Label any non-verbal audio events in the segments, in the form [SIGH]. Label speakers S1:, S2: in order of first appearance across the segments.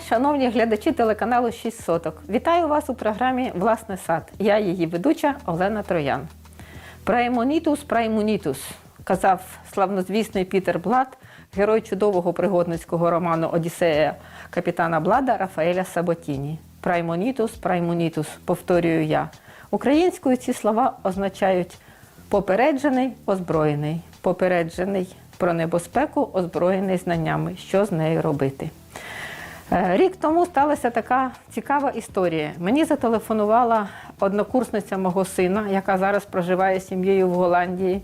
S1: шановні глядачі телеканалу 6 соток. Вітаю вас у програмі Власний сад. Я її ведуча Олена Троян. Праймонітус, праймонітус, казав славнозвісний Пітер Блад, герой чудового пригодницького роману Одіссея капітана Блада Рафаеля Саботіні. Праймонітус, праймонітус, повторюю я. Українською ці слова означають попереджений, озброєний, попереджений про небезпеку, озброєний знаннями, що з нею робити. Е, Рік тому сталася така цікава історія. Мені зателефонувала однокурсниця мого сина, яка зараз проживає з сім'єю в Голландії,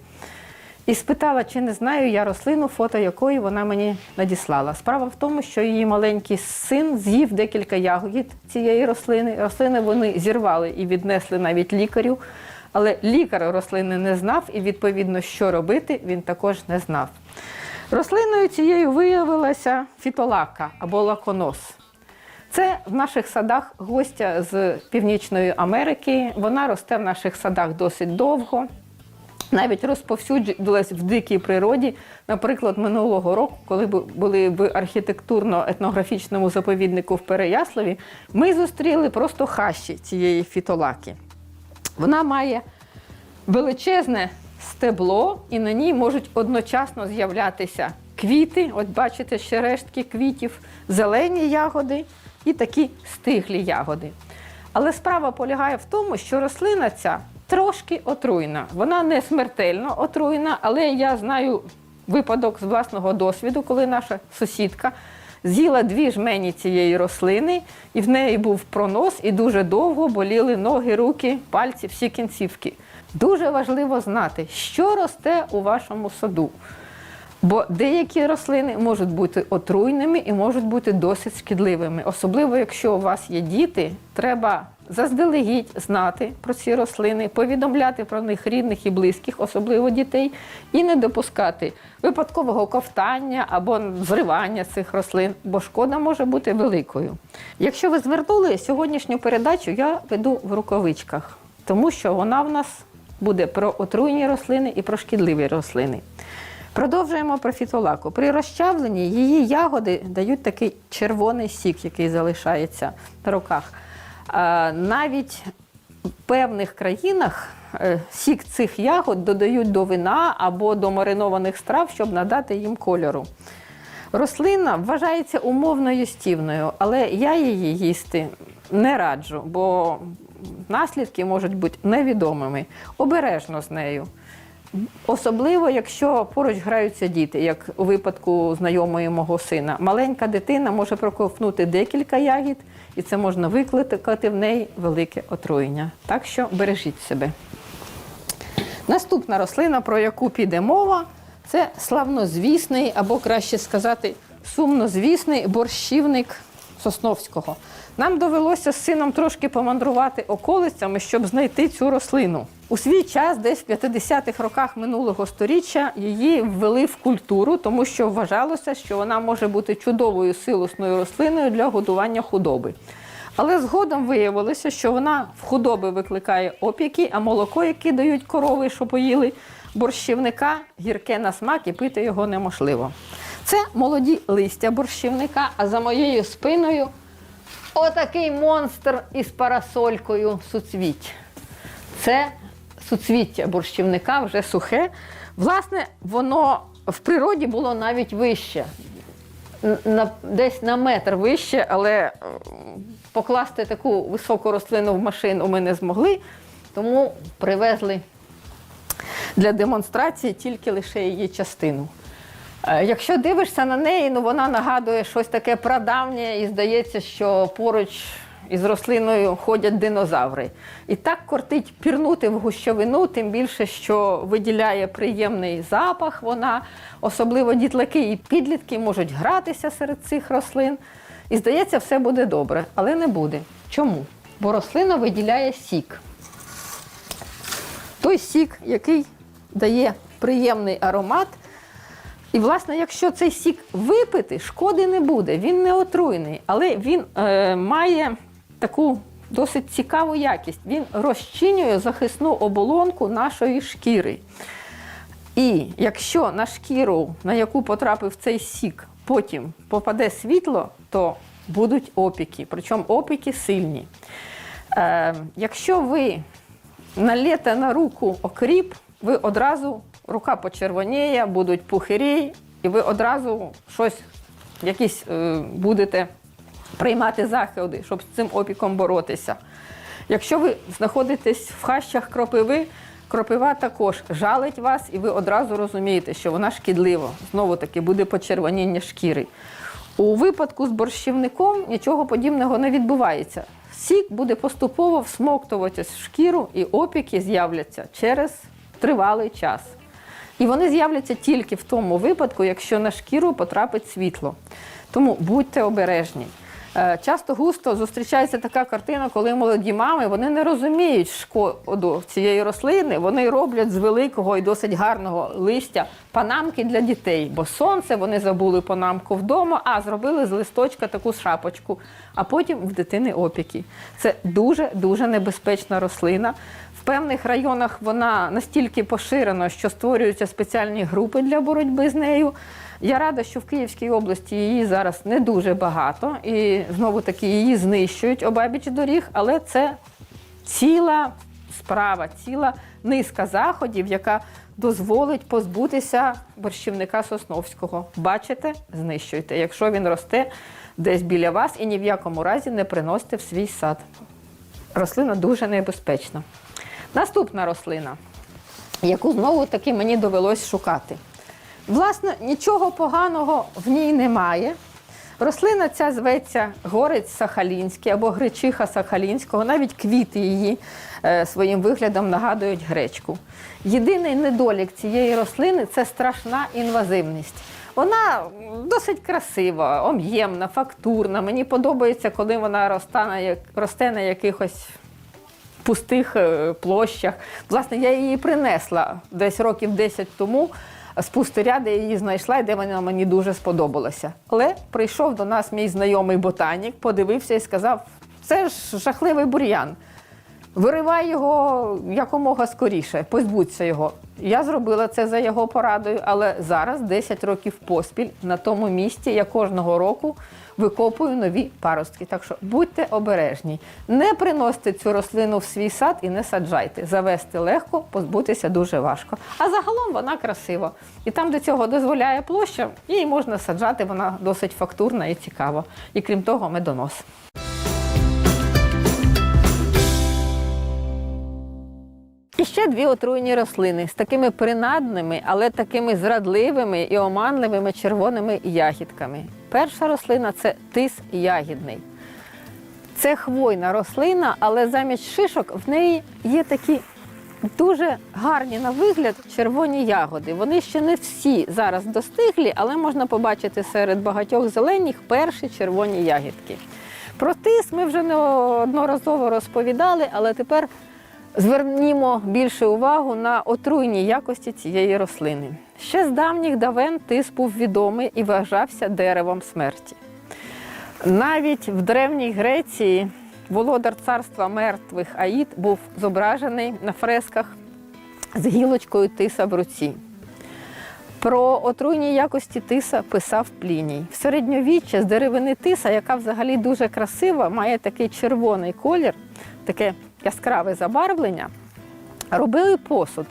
S1: і спитала, чи не знаю я рослину, фото якої вона мені надіслала. Справа в тому, що її маленький син з'їв декілька ягід цієї рослини. Рослини вони зірвали і віднесли навіть лікарю. Але лікар рослини не знав, і відповідно, що робити, він також не знав. Рослиною цією виявилася фітолака або лаконос. Це в наших садах гостя з Північної Америки. Вона росте в наших садах досить довго. Навіть розповсюдилась в дикій природі. Наприклад, минулого року, коли були в архітектурно-етнографічному заповіднику в Переяславі, ми зустріли просто хащі цієї фітолаки. Вона має величезне стебло, і на ній можуть одночасно з'являтися квіти. От бачите, ще рештки квітів, зелені ягоди і такі стиглі ягоди. Але справа полягає в тому, що рослина ця трошки отруйна. Вона не смертельно отруйна, але я знаю випадок з власного досвіду, коли наша сусідка з'їла дві жмені цієї рослини, і в неї був пронос, і дуже довго боліли ноги, руки, пальці, всі кінцівки. Дуже важливо знати, що росте у вашому саду. Бо деякі рослини можуть бути отруйними і можуть бути досить шкідливими. Особливо, якщо у вас є діти, треба заздалегідь знати про ці рослини, повідомляти про них рідних і близьких, особливо дітей, і не допускати випадкового ковтання або зривання цих рослин, бо шкода може бути великою. Якщо ви звернули сьогоднішню передачу, я веду в рукавичках, тому що вона в нас буде про отруйні рослини і про шкідливі рослини. Продовжуємо про фітолаку. При розчавленні її ягоди дають такий червоний сік, який залишається на руках. Навіть в певних країнах е, сік цих ягод додають до вина або до маринованих страв, щоб надати їм кольору. Рослина вважається умовно їстівною, але я її їсти не раджу, бо наслідки можуть бути невідомими. Обережно з нею. Особливо, якщо поруч граються діти, як у випадку знайомої мого сина. Маленька дитина може проковтнути декілька ягід, і це можна викликати в неї велике отруєння. Так що бережіть себе. Наступна рослина, про яку піде мова, це славнозвісний, або краще сказати, сумнозвісний борщівник Сосновського. Нам довелося з сином трошки помандрувати околицями, щоб знайти цю рослину. У свій час, десь в 50-х роках минулого століття, її ввели в культуру, тому що вважалося, що вона може бути чудовою силосною рослиною для годування худоби. Але згодом виявилося, що вона в худоби викликає опіки, а молоко, яке дають корови, що поїли борщівника, гірке на смак і пити його неможливо. Це молоді листя борщівника, а за моєю спиною отакий монстр із парасолькою суцвіть. Це суцвіття борщівника вже сухе. Власне, воно в природі було навіть вище на, десь на метр вище, але е, покласти таку високу рослину в машину ми не змогли, тому привезли для демонстрації тільки лише її частину. Е, Якщо дивишся на неї, ну вона нагадує щось таке прадавнє, і здається, що поруч із рослиною ходять динозаври. І так кортить пірнути в гущовину, тим більше, що виділяє приємний запах. Вона, особливо дітлаки і підлітки можуть гратися серед цих рослин. І здається, все буде добре, але не буде. Чому? Бо рослина виділяє сік. Той сік, який дає приємний аромат. І, власне, якщо цей сік випити, шкоди не буде. Він не отруйний, але він е, має таку досить цікаву якість. Він розчинює захисну оболонку нашої шкіри. І якщо на шкіру, на яку потрапив цей сік, потім попаде світло, то будуть опіки, причому опіки сильні. Е, якщо ви налєте на руку окріп, ви одразу рука почервоніє, будуть пухирі, і ви одразу щось, якісь е, будете приймати заходи, щоб з цим опіком боротися. Якщо ви знаходитесь в хащах кропиви, кропива також жалить вас, і ви одразу розумієте, що вона шкідлива. Знову таки буде почервоніння шкіри. У випадку з борщівником нічого подібного не відбувається. Сік буде поступово всмоктуватись в шкіру, і опіки з'являться через тривалий час. І вони з'являться тільки в тому випадку, якщо на шкіру потрапить світло. Тому будьте обережні. Е, Часто густо зустрічається така картина, коли молоді мами вони не розуміють шкоду цієї рослини, вони роблять з великого і досить гарного листя панамки для дітей, бо сонце вони забули панамку вдома, а зробили з листочка таку шапочку, а потім в дитини опіки. Це дуже дуже небезпечна рослина. В певних районах вона настільки поширена, що створюються спеціальні групи для боротьби з нею. Я рада, що в Київській області її зараз не дуже багато, і знову таки її знищують обабіч доріг, але це ціла справа, ціла низка заходів, яка дозволить позбутися борщівника Сосновського. Бачите, знищуйте, якщо він росте десь біля вас і ні в якому разі не приносите в свій сад. Рослина дуже небезпечна. Наступна рослина, яку знову таки мені довелось шукати. Власне, нічого поганого в ній немає. Рослина ця зветься горець сахалінський або гречиха сахалінського, навіть квіти її е, своїм виглядом нагадують гречку. Єдиний недолік цієї рослини це страшна інвазивність. Вона досить красива, об'ємна, фактурна. Мені подобається, коли вона росте на якихось пустих е, площах. Власне, я її принесла десь років 10 тому з пустиря, де я її знайшла і де вона мені дуже сподобалася. Але прийшов до нас мій знайомий ботанік, подивився і сказав: це ж жахливий бур'ян. Виривай його якомога скоріше, позбудься його. Я зробила це за його порадою, але зараз, 10 років поспіль, на тому місці я кожного року викопую нові паростки. Так що будьте обережні, не приносьте цю рослину в свій сад і не саджайте. Завести легко, позбутися дуже важко. А загалом вона красива. І там, де цього дозволяє площа, її можна саджати, вона досить фактурна і цікава. І крім того, медонос. І ще дві отруйні рослини з такими принадними, але такими зрадливими і оманливими червоними ягідками. Перша рослина це тис ягідний. Це хвойна рослина, але замість шишок в неї є такі дуже гарні на вигляд червоні ягоди. Вони ще не всі зараз достиглі, але можна побачити серед багатьох зелених перші червоні ягідки. Про тис ми вже неодноразово розповідали, але тепер звернімо більше увагу на отруйні якості цієї рослини. Ще з давніх давен тис був відомий і вважався деревом смерті. Навіть в Древній Греції володар царства мертвих Аїд був зображений на фресках з гілочкою тиса в руці. Про отруйні якості тиса писав Пліній. В середньовіччя з деревини тиса, яка взагалі дуже красива, має такий червоний колір, таке яскраве забарвлення, робили посуд.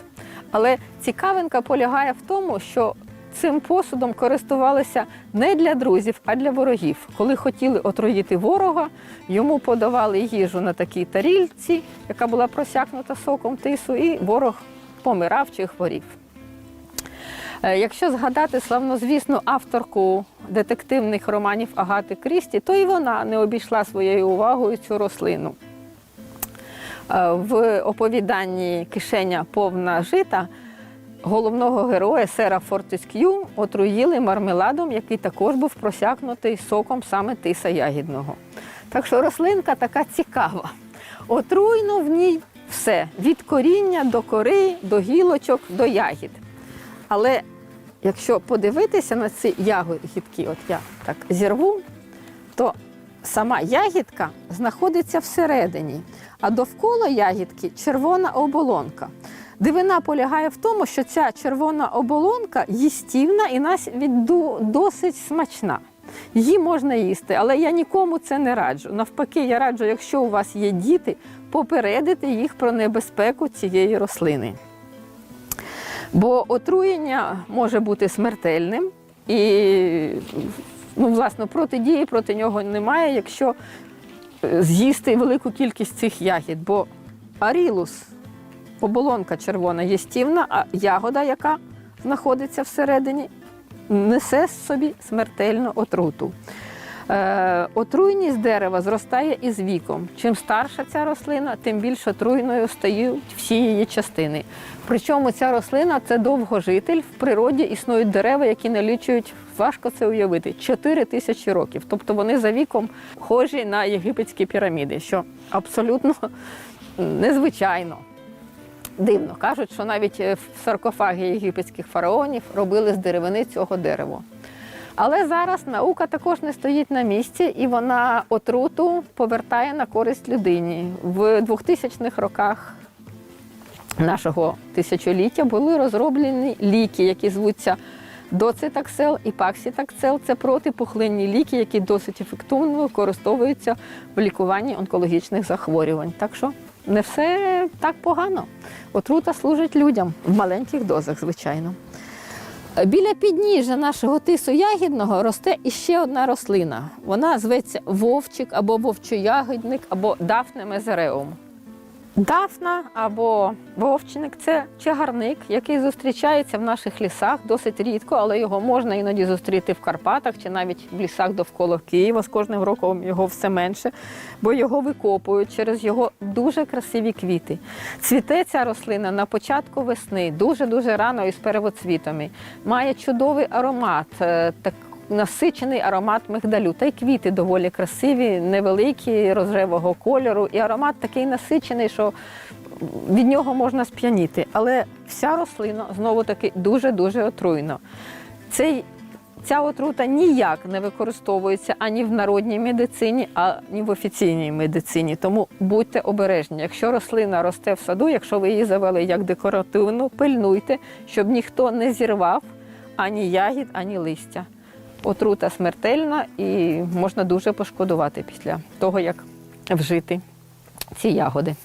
S1: Але цікавинка полягає в тому, що цим посудом користувалися не для друзів, а для ворогів. Коли хотіли отруїти ворога, йому подавали їжу на такій тарільці, яка була просякнута соком тису, і ворог помирав чи хворів. Е, Якщо згадати славнозвісну авторку детективних романів Агати Крісті, то і вона не обійшла своєю увагою цю рослину. Е, В оповіданні Кишеня повна жита головного героя сера Фортеск'ю отруїли мармеладом, який також був просякнутий соком саме тиса ягідного. Так що рослинка така цікава. Отруйно в ній все: від коріння до кори, до гілочок, до ягід. Але якщо подивитися на ці ягідки, от я так зірву, то сама ягідка знаходиться всередині, а довкола ягідки червона оболонка. Дивина полягає в тому, що ця червона оболонка їстівна і навіть досить смачна. Її можна їсти, але я нікому це не раджу. Навпаки, я раджу, якщо у вас є діти, попередити їх про небезпеку цієї рослини. Бо отруєння може бути смертельним і, ну, власне, протидії проти нього немає, якщо е, з'їсти велику кількість цих ягід. Бо арілус, оболонка червона, єстівна, а ягода, яка знаходиться всередині, несе собі смертельну отруту. Е, отруйність дерева зростає із віком. Чим старша ця рослина, тим більш отруйною стають всі її частини. Причому ця рослина це довгожитель. В природі існують дерева, які налічують, важко це уявити, 4 тисячі років. Тобто вони за віком схожі на єгипетські піраміди, що абсолютно незвичайно. Дивно кажуть, що навіть е, в саркофаги єгипетських фараонів робили з деревини цього дерева. Але зараз наука також не стоїть на місці, і вона отруту повертає на користь людині. В 2000-х роках нашого тисячоліття були розроблені ліки, які звуться доцитаксел і паксітаксел. Це протипухлинні ліки, які досить ефективно використовуються в лікуванні онкологічних захворювань. Так що не все так погано. Отрута служить людям в маленьких дозах, звичайно. Біля підніжжя нашого тису ягідного росте іще одна рослина. Вона зветься вовчик або вовчоягідник, або дафне мезереум. Дафна або вовчник це чагарник, який зустрічається в наших лісах досить рідко, але його можна іноді зустріти в Карпатах чи навіть в лісах довкола Києва. З кожним роком його все менше, бо його викопують через його дуже красиві квіти. Цвіте ця рослина на початку весни, дуже-дуже рано із первоцвітами. Має чудовий аромат. Насичений аромат мигдалю. Та й квіти доволі красиві, невеликі, рожевого кольору. І аромат такий насичений, що від нього можна сп'яніти. Але вся рослина знову таки дуже-дуже отруйна. Цей Ця отрута ніяк не використовується ані в народній медицині, ані в офіційній медицині. Тому будьте обережні. Якщо рослина росте в саду, якщо ви її завели як декоративну, пильнуйте, щоб ніхто не зірвав ані ягід, ані листя. Отрута смертельна і можна дуже пошкодувати після того, як вжити ці ягоди.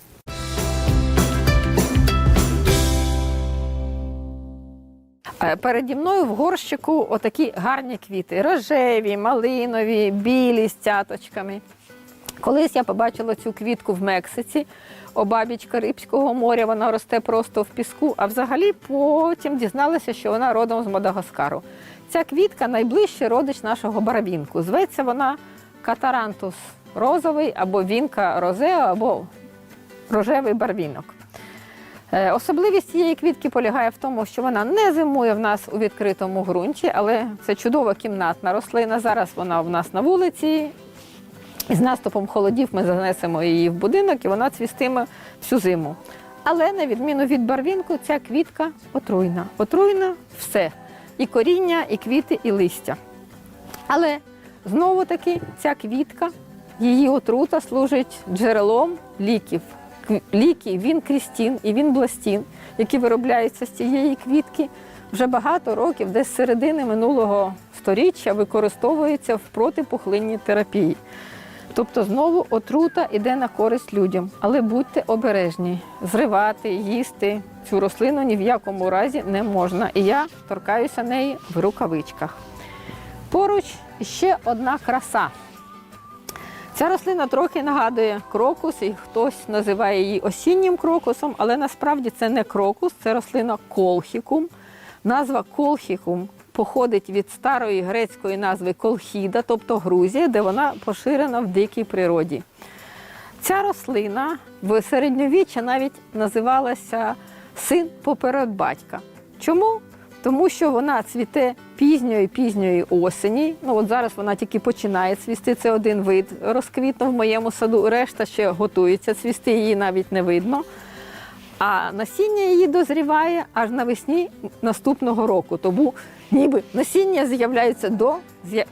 S1: Е, Переді мною в горщику отакі гарні квіти: рожеві, малинові, білі з цяточками. Колись я побачила цю квітку в Мексиці, обабіч Карибського моря, вона росте просто в піску, а взагалі потім дізналася, що вона родом з Мадагаскару. Ця квітка найближчий родич нашого барабінку. Зветься вона катарантус розовий або вінка розео, або рожевий барвінок. Е, Особливість цієї квітки полягає в тому, що вона не зимує в нас у відкритому ґрунті, але це чудова кімнатна рослина. Зараз вона в нас на вулиці. І з наступом холодів ми занесемо її в будинок, і вона цвістиме всю зиму. Але на відміну від барвінку, ця квітка отруйна. Отруйна все. І коріння, і квіти, і листя. Але знову таки ця квітка, її отрута служить джерелом ліків. Ліки він крістін і він бластін, які виробляються з цієї квітки, вже багато років, десь з середини минулого сторіччя, використовуються в протипухлинній терапії. Тобто знову отрута йде на користь людям. Але будьте обережні, зривати, їсти цю рослину ні в якому разі не можна. І я торкаюся неї в рукавичках. Поруч ще одна краса. Ця рослина трохи нагадує крокус, і хтось називає її осіннім крокусом, але насправді це не крокус, це рослина колхікум. Назва колхікум походить від старої грецької назви колхіда, тобто Грузія, де вона поширена в дикій природі. Ця рослина в середньовіччя навіть називалася син поперед батька. Чому? Тому що вона цвіте пізньої пізньої осені. Ну от зараз вона тільки починає цвісти. Це один вид розквітнув в моєму саду. Решта ще готується цвісти, її навіть не видно. А насіння її дозріває аж навесні наступного року. Тому ніби насіння з'являється до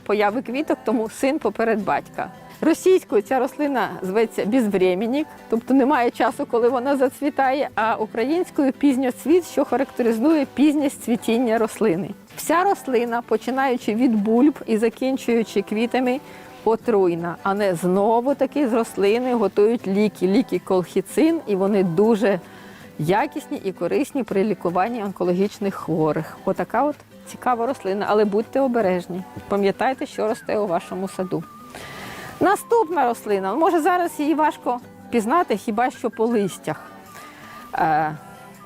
S1: появи квіток, тому син поперед батька. Російською ця рослина зветься безвременник, тобто немає часу, коли вона зацвітає, а українською пізньоцвіт, що характеризує пізнє цвітіння рослини. Вся рослина, починаючи від бульб і закінчуючи квітами, отруйна. А не знову таки з рослини готують ліки, ліки колхіцин, і вони дуже якісні і корисні при лікуванні онкологічних хворих. Отака от цікава рослина, але будьте обережні. Пам'ятайте, що росте у вашому саду. Наступна рослина, може зараз її важко пізнати хіба що по листях. Е,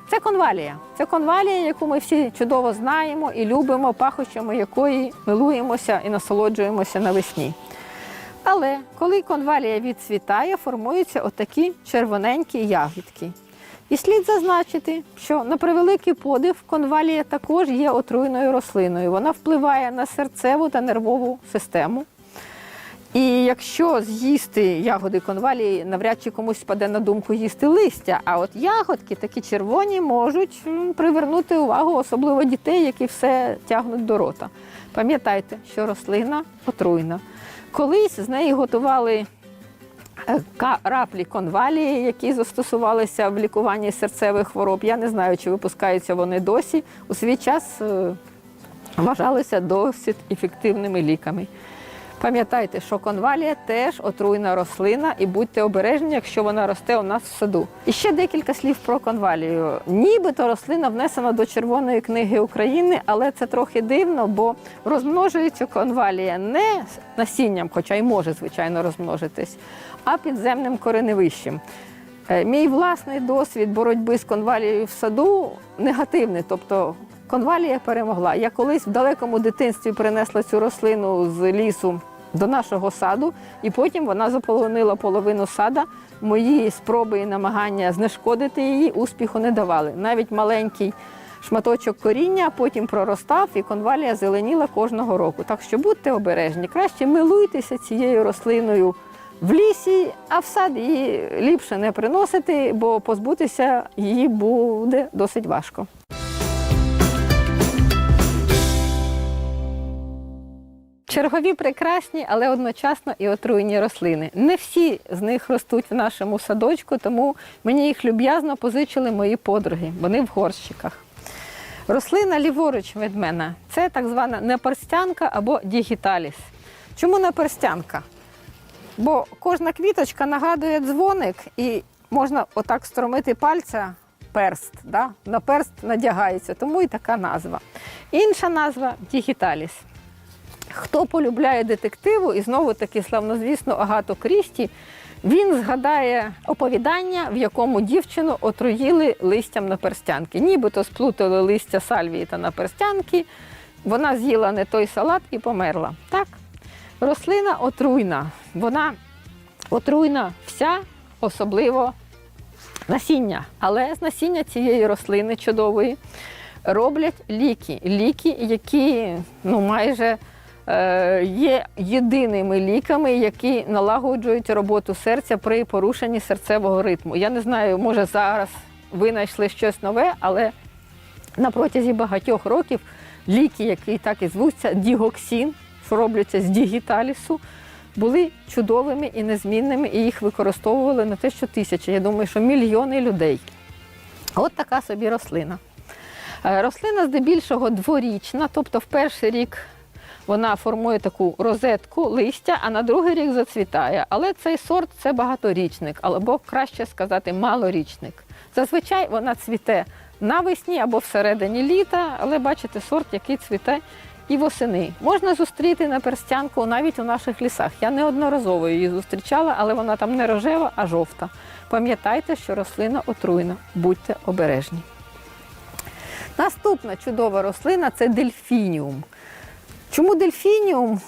S1: Це конвалія. Це конвалія, яку ми всі чудово знаємо і любимо, пахощами якої милуємося і насолоджуємося навесні. Але коли конвалія відцвітає, формуються отакі червоненькі ягідки. І слід зазначити, що на превеликий подив конвалія також є отруйною рослиною. Вона впливає на серцеву та нервову систему. І якщо з'їсти ягоди конвалії, навряд чи комусь спаде на думку їсти листя. А от ягодки такі червоні можуть привернути увагу, особливо дітей, які все тягнуть до рота. Пам'ятайте, що рослина отруйна. Колись з неї готували е, раплі конвалії, які застосувалися в лікуванні серцевих хвороб. Я не знаю, чи випускаються вони досі. У свій час е, вважалися досить ефективними ліками. Пам'ятайте, що конвалія теж отруйна рослина, і будьте обережні, якщо вона росте у нас в саду. І ще декілька слів про конвалію. Нібито рослина внесена до Червоної книги України, але це трохи дивно, бо розмножується конвалія не насінням, хоча й може, звичайно, розмножитись, а підземним кореневищем. Е, Мій власний досвід боротьби з конвалією в саду негативний, тобто конвалія перемогла. Я колись в далекому дитинстві принесла цю рослину з лісу до нашого саду, і потім вона заполонила половину сада. Мої спроби і намагання знешкодити її успіху не давали. Навіть маленький шматочок коріння потім проростав, і конвалія зеленіла кожного року. Так що будьте обережні, краще милуйтеся цією рослиною в лісі, а в сад її ліпше не приносити, бо позбутися її буде досить важко. Чергові прекрасні, але одночасно і отруйні рослини. Не всі з них ростуть в нашому садочку, тому мені їх люб'язно позичили мої подруги. Вони в горщиках. Рослина ліворуч від мене це так звана неперстянка або дігіталіс. Чому неперстянка? Бо кожна квіточка нагадує дзвоник, і можна отак стромити пальця перст. Да? На перст надягається, тому і така назва. Інша назва дігіталіс. Хто полюбляє детективу, і знову таки славнозвісно Агату Крісті, він згадає оповідання, в якому дівчину отруїли листям наперстянки. Нібито сплутали листя сальвії та наперстянки. Вона з'їла не той салат і померла. Так, рослина отруйна. Вона отруйна вся, особливо насіння. Але з насіння цієї рослини чудової роблять ліки. Ліки, які ну, майже є єдиними ліками, які налагоджують роботу серця при порушенні серцевого ритму. Я не знаю, може зараз ви знайшли щось нове, але на протязі багатьох років ліки, які так і звуться, дігоксін, що робляться з дігіталісу, були чудовими і незмінними, і їх використовували не те, що тисячі. Я думаю, що мільйони людей. От така собі рослина. Е, Рослина здебільшого дворічна, тобто в перший рік вона формує таку розетку листя, а на другий рік зацвітає. Але цей сорт це багаторічник, або краще сказати, малорічник. Зазвичай вона цвіте навесні або всередині літа, але бачите, сорт, який цвіте і восени. Можна зустріти на перстянку навіть у наших лісах. Я неодноразово її зустрічала, але вона там не рожева, а жовта. Пам'ятайте, що рослина отруйна, будьте обережні. Наступна чудова рослина це дельфініум. Чому дельфініум?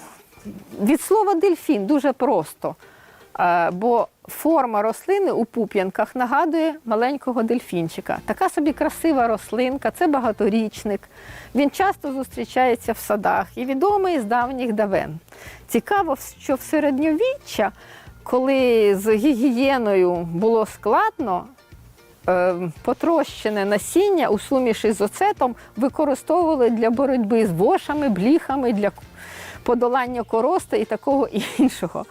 S1: Від слова дельфін дуже просто. Е, Бо форма рослини у пуп'янках нагадує маленького дельфінчика. Така собі красива рослинка, це багаторічник. Він часто зустрічається в садах і відомий з давніх давен. Цікаво, що в середньовіччя, коли з гігієною було складно, потрощене насіння у суміші з оцетом використовували для боротьби з вошами, бліхами, для подолання корости і такого іншого.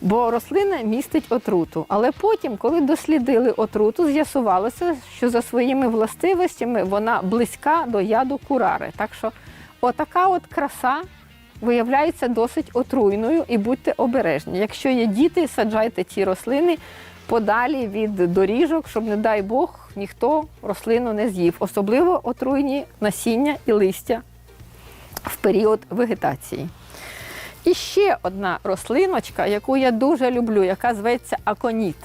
S1: Бо рослина містить отруту. Але потім, коли дослідили отруту, з'ясувалося, що за своїми властивостями вона близька до яду курари. Так що Отака от краса виявляється досить отруйною і будьте обережні. Якщо є діти, саджайте ці рослини подалі від доріжок, щоб, не дай Бог, ніхто рослину не з'їв. Особливо отруйні насіння і листя в період вегетації. І ще одна рослиночка, яку я дуже люблю, яка зветься аконіт.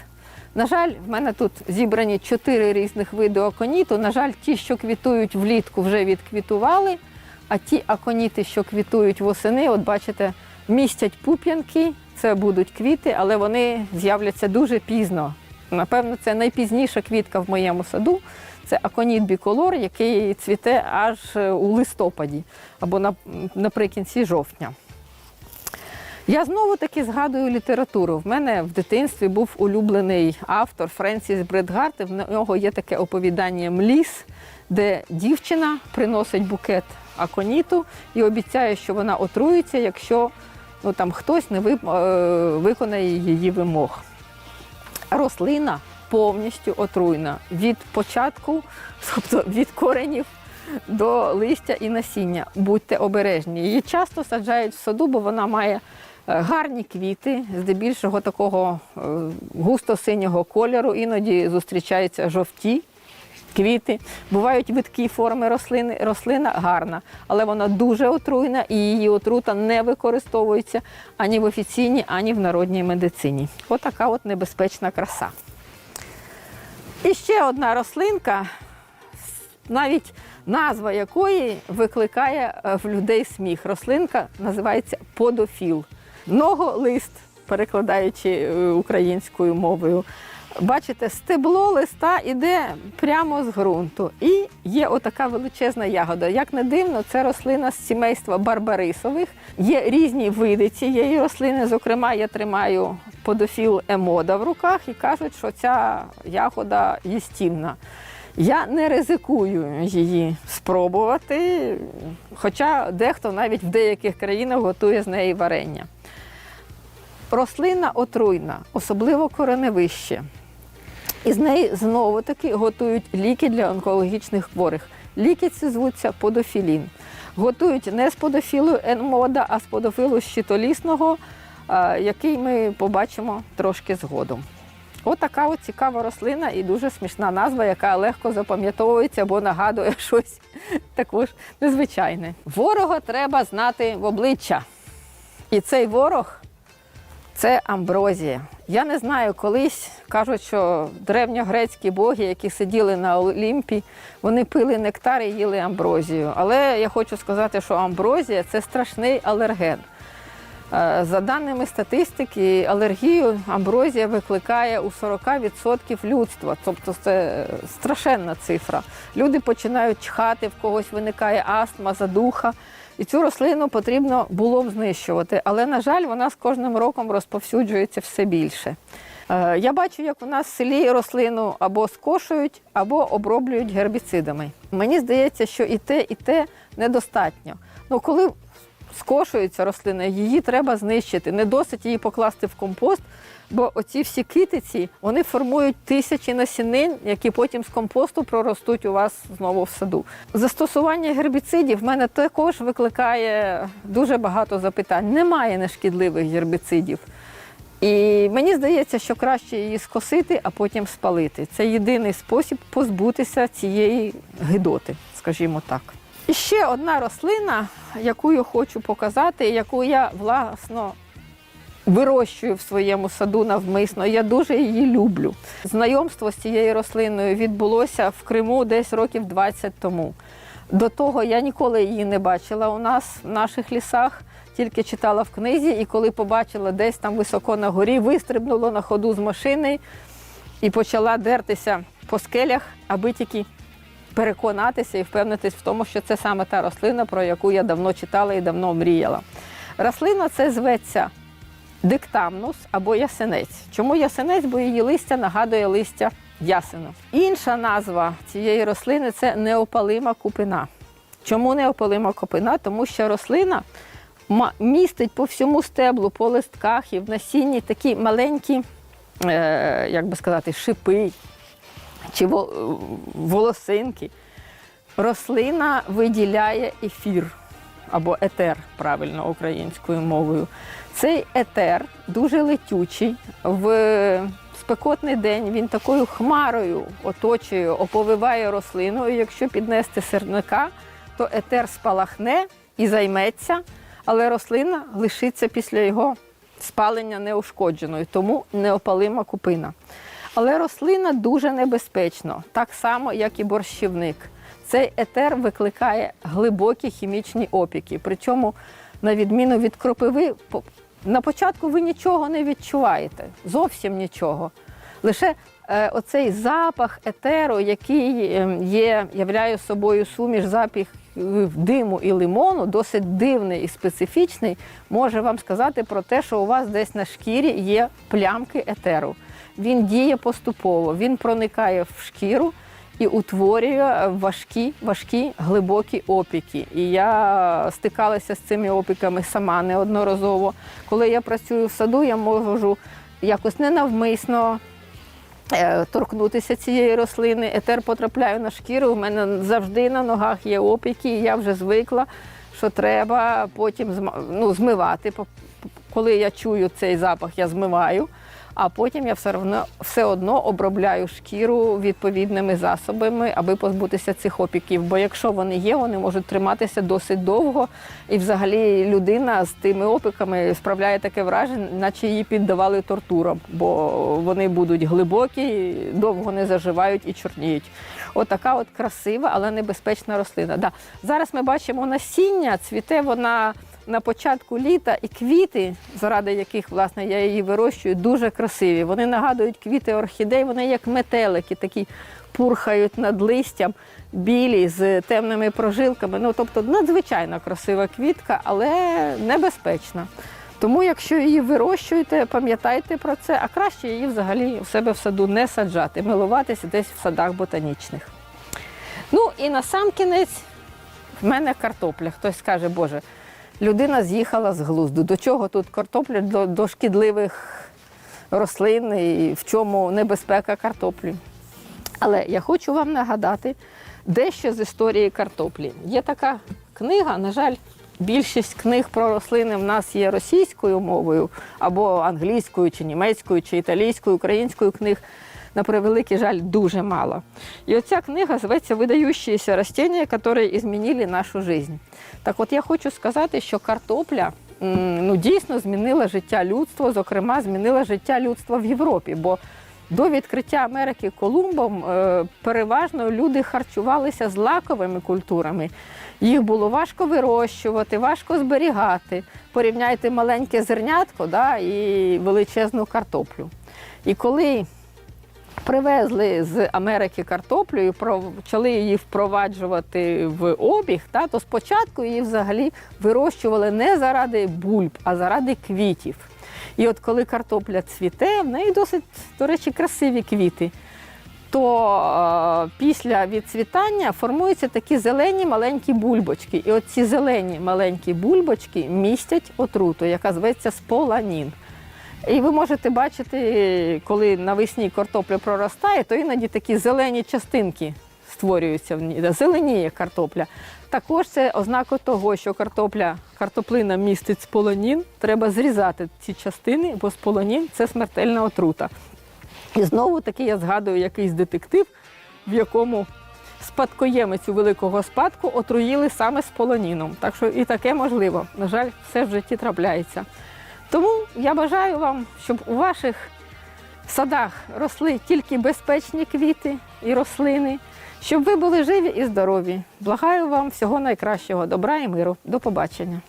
S1: На жаль, в мене тут зібрані чотири різних види аконіту. На жаль, ті, що квітують влітку, вже відквітували. А ті аконіти, що квітують восени, от бачите, містять пуп'янки, це будуть квіти, але вони з'являться дуже пізно. Напевно, це найпізніша квітка в моєму саду. Це аконіт біколор, який цвіте аж у листопаді або на- наприкінці жовтня. Я знову таки згадую літературу. В мене в дитинстві був улюблений автор Френсіс Бредгард. В нього є таке оповідання Мліс, де дівчина приносить букет аконіту і обіцяє, що вона отруїться, якщо ну, там, хтось не е, виконає її вимог. Рослина повністю отруйна від початку, [LAUGHS] тобто від коренів до листя і насіння. Будьте обережні. Її часто саджають в саду, бо вона має е, гарні квіти, здебільшого такого е, густо-синього кольору, іноді зустрічаються жовті. Квіти, бувають видкі форми рослини. Рослина гарна, але вона дуже отруйна і її отрута не використовується ані в офіційній, ані в народній медицині. Отака от небезпечна краса. І ще одна рослинка, навіть назва якої викликає е, в людей сміх. Рослинка називається подофіл. Ноголист, перекладаючи е, українською мовою. Бачите, стебло листа іде прямо з ґрунту. І є отака величезна ягода. Як не дивно, це рослина з сімейства барбарисових. Є різні види цієї рослини. Зокрема, я тримаю подофіл емода в руках і кажуть, що ця ягода їстівна. Я не ризикую її спробувати, хоча дехто навіть в деяких країнах готує з неї варення. Рослина отруйна, особливо кореневище. І з неї знову таки готують ліки для онкологічних хворих. Ліки ці звуться подофілін. Готують не з подофілу енмода, а з подофілу щитолісного, який ми побачимо трошки згодом. От от цікава рослина і дуже смішна назва, яка легко запам'ятовується, бо нагадує [LAUGHS] щось також незвичайне. Ворога треба знати в обличчя. І цей ворог це амброзія. Я не знаю, колись кажуть, що древньогрецькі боги, які сиділи на Олімпі, вони пили нектар і їли амброзію. Але я хочу сказати, що амброзія це страшний алерген. Е, За даними статистики, алергію амброзія викликає у 40% людства. Тобто це страшенна цифра. Люди починають чхати, в когось виникає астма, задуха. І цю рослину потрібно було б знищувати. Але, на жаль, вона з кожним роком розповсюджується все більше. Е, Я бачу, як у нас в селі рослину або скошують, або оброблюють гербіцидами. Мені здається, що і те, і те недостатньо. Ну, коли скошується рослина, її треба знищити. Не досить її покласти в компост, бо оці всі китиці вони формують тисячі насінин, які потім з компосту проростуть у вас знову в саду. Застосування гербіцидів в мене також викликає дуже багато запитань. Немає нешкідливих гербіцидів. І мені здається, що краще її скосити, а потім спалити. Це єдиний спосіб позбутися цієї гидоти, скажімо так. І ще одна рослина, яку я хочу показати, яку я власно вирощую в своєму саду навмисно. Я дуже її люблю. Знайомство з цією рослиною відбулося в Криму десь років 20 тому. До того я ніколи її не бачила у нас в наших лісах, тільки читала в книзі, і коли побачила десь там високо на горі, вистрибнула на ходу з машини і почала дертися по скелях, аби тільки переконатися і впевнитись в тому, що це саме та рослина, про яку я давно читала і давно мріяла. Рослина це зветься диктамнус або ясенець. Чому ясенець? Бо її листя нагадує листя ясену. Інша назва цієї рослини це неопалима купина. Чому неопалима купина? Тому що рослина містить по всьому стеблу, по листках і в насінні такі маленькі, е, як би сказати, шипи чи волосинки. Рослина виділяє ефір. Або етер, правильно українською мовою. Цей етер дуже летючий. В спекотний день він такою хмарою оточує, оповиває рослину. І якщо піднести сірника, то етер спалахне і займеться, але рослина лишиться після його спалення неушкодженою, тому неопалима купина. Але рослина дуже небезпечна, так само, як і борщівник. Цей етер викликає глибокі хімічні опіки. Причому, на відміну від кропиви, на початку ви нічого не відчуваєте, зовсім нічого. Лише е, оцей запах етеру, який е, є, являє собою суміш запах е, диму і лимону, досить дивний і специфічний, може вам сказати про те, що у вас десь на шкірі є плямки етеру. Він діє поступово, він проникає в шкіру і утворює важкі, важкі глибокі опіки. І я стикалася з цими опіками сама неодноразово. Коли я працюю в саду, я можу якось ненавмисно е, торкнутися цієї рослини. Етер потрапляє на шкіру. У мене завжди на ногах є опіки, і я вже звикла, що треба потім ну, змивати. Коли я чую цей запах, я змиваю. А потім я все одно, все одно обробляю шкіру відповідними засобами, аби позбутися цих опіків. Бо якщо вони є, вони можуть триматися досить довго. І взагалі людина з тими опіками справляє таке враження, наче її піддавали тортурам, бо вони будуть глибокі, довго не заживають і чорніють. Отака от красива, але небезпечна рослина. Да. Зараз ми бачимо насіння, цвіте вона на початку літа, і квіти, заради яких власне я її вирощую, дуже красиві. Вони нагадують квіти орхідей, вони як метелики, такі пурхають над листям, білі з темними прожилками. Ну, тобто надзвичайно красива квітка, але небезпечна. Тому, якщо її вирощуєте, пам'ятайте про це, а краще її взагалі у себе в саду не саджати, милуватися десь в садах ботанічних. Ну і на сам кінець в мене картопля. Хтось скаже, Боже, людина з'їхала з глузду. До чого тут картопля до, до шкідливих рослин і в чому небезпека картоплі? Але я хочу вам нагадати дещо з історії картоплі. Є така книга, на жаль, більшість книг про рослини в нас є російською мовою, або англійською, чи німецькою, чи італійською, українською книг. На превеликий жаль, дуже мало. І оця книга зветься «Видающиеся растения, которые изменили нашу жизнь». Так от я хочу сказати, що картопля ну, дійсно змінила життя людства, зокрема, змінила життя людства в Європі. Бо до відкриття Америки Колумбом е, переважно люди харчувалися злаковими культурами. Їх було важко вирощувати, важко зберігати. Порівняйте маленьке зернятко да, і величезну картоплю. І коли привезли з Америки картоплю і почали її впроваджувати в обіг, та, то спочатку її взагалі вирощували не заради бульб, а заради квітів. І от коли картопля цвіте, в неї досить, до речі, красиві квіти. То е, після відцвітання формуються такі зелені маленькі бульбочки. І от ці зелені маленькі бульбочки містять отруту, яка зветься споланін. І ви можете бачити, коли навесні картопля проростає, то іноді такі зелені частинки створюються в ній, зеленіє картопля. Також це ознака того, що картопля, картоплина містить сполонін. Треба зрізати ці частини, бо сполонін це смертельна отрута. І знову таки я згадую якийсь детектив, в якому спадкоємицю великого спадку отруїли саме сполоніном. Так що і таке можливо. На жаль, все в житті трапляється. Тому я бажаю вам, щоб у ваших садах росли тільки безпечні квіти і рослини, щоб ви були живі і здорові. Благаю вам всього найкращого, добра і миру. До побачення.